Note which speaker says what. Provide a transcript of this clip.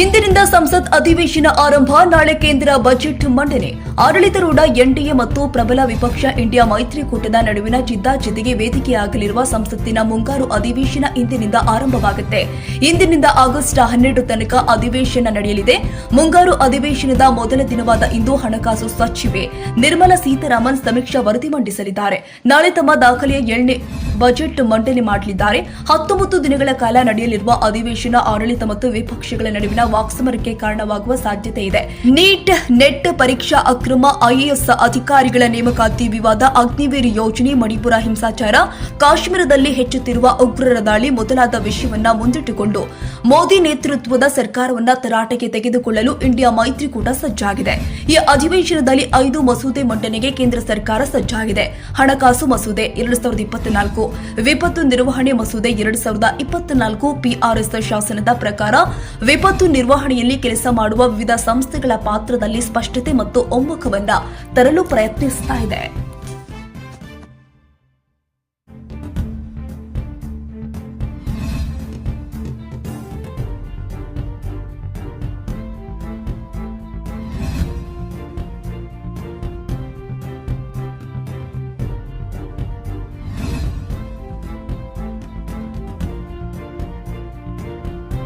Speaker 1: ಇಂದಿನಿಂದ ಸಂಸತ್ ಅಧಿವೇಶನ ಆರಂಭ, ನಾಳೆ ಕೇಂದ್ರ ಬಜೆಟ್ ಮಂಡನೆ. ಆಡಳಿತಾರೂಢ ಎನ್ಡಿಎ ಮತ್ತು ಪ್ರಬಲ ವಿಪಕ್ಷ ಇಂಡಿಯಾ ಮೈತ್ರಿಕೂಟದ ನಡುವಿನ ಜಿದ್ದಾಜಿದ್ದಿಗೆ ವೇದಿಕೆಯಾಗಲಿರುವ ಸಂಸತ್ತಿನ ಮುಂಗಾರು ಅಧಿವೇಶನ ಇಂದಿನಿಂದ ಆರಂಭವಾಗುತ್ತೆ. ಇಂದಿನಿಂದ ಆಗಸ್ಟ್ ಹನ್ನೆರಡು ತನಕ ಅಧಿವೇಶನ ನಡೆಯಲಿದೆ. ಮುಂಗಾರು ಅಧಿವೇಶನದ ಮೊದಲ ದಿನವಾದ ಇಂದು ಹಣಕಾಸು ಸಚಿವೆ ನಿರ್ಮಲಾ ಸೀತಾರಾಮನ್ ಸಮೀಕ್ಷಾ ವರದಿ ಮಂಡಿಸಲಿದ್ದಾರೆ. ನಾಳೆ ತಮ್ಮ ದಾಖಲೆಯ ಏಳನೇ ಬಜೆಟ್ ಮಂಡನೆ ಮಾಡಲಿದ್ದಾರೆ. ಹತ್ತೊಂಬತ್ತು ದಿನಗಳ ಕಾಲ ನಡೆಯಲಿರುವ ಅಧಿವೇಶನ ಆಡಳಿತ ಮತ್ತು ವಿಪಕ್ಷಗಳ ನಡುವಿನ ವಾಕ್ಸಮರಕ್ಕೆ ಕಾರಣವಾಗುವ ಸಾಧ್ಯತೆ ಇದೆ. ನೀಟ್ ನೆಟ್ ಪರೀಕ್ಷಾ ಅಕ್ರಮ ಐಎಎಸ್ ಅಧಿಕಾರಿಗಳ ನೇಮಕಾತಿ ವಿವಾದ, ಅಗ್ನಿವೇರಿ ಯೋಜನೆ, ಮಣಿಪುರ ಹಿಂಸಾಚಾರ, ಕಾಶ್ಮೀರದಲ್ಲಿ ಹೆಚ್ಚುತ್ತಿರುವ ಉಗ್ರರ ದಾಳಿ ಮೊದಲಾದ ವಿಷಯವನ್ನ ಮುಂದಿಟ್ಟುಕೊಂಡು ಮೋದಿ ನೇತೃತ್ವದ ಸರ್ಕಾರವನ್ನು ತರಾಟೆಗೆ ತೆಗೆದುಕೊಳ್ಳಲು ಇಂಡಿಯಾ ಮೈತ್ರಿಕೂಟ ಸಜ್ಜಾಗಿದೆ. ಈ ಅಧಿವೇಶನದಲ್ಲಿ ಐದು ಮಸೂದೆ ಮಂಡನೆಗೆ ಕೇಂದ್ರ ಸರ್ಕಾರ ಸಜ್ಜಾಗಿದೆ. ಹಣಕಾಸು ಮಸೂದೆ, ಎರಡು ಸಾವಿರದ ಇಪ್ಪತ್ನಾಲ್ಕು ವಿಪತ್ತು ನಿರ್ವಹಣೆ ಮಸೂದೆ ಎರಡು ಸಾವಿರದ ಇಪ್ಪತ್ನಾಲ್ಕು ಪಿಆರ್ಎಸ್ ಶಾಸನದ ಪ್ರಕಾರ ವಿಪತ್ತು ನಿರ್ವಹಣೆಯಲ್ಲಿ ಕೆಲಸ ಮಾಡುವ ವಿವಿಧ ಸಂಸ್ಥೆಗಳ ಪಾತ್ರದಲ್ಲಿ ಸ್ಪಷ್ಟತೆ ಮತ್ತು ಒಮ್ಮುಖವನ್ನ ತರಲು ಪ್ರಯತ್ನಿಸುತ್ತಿದೆ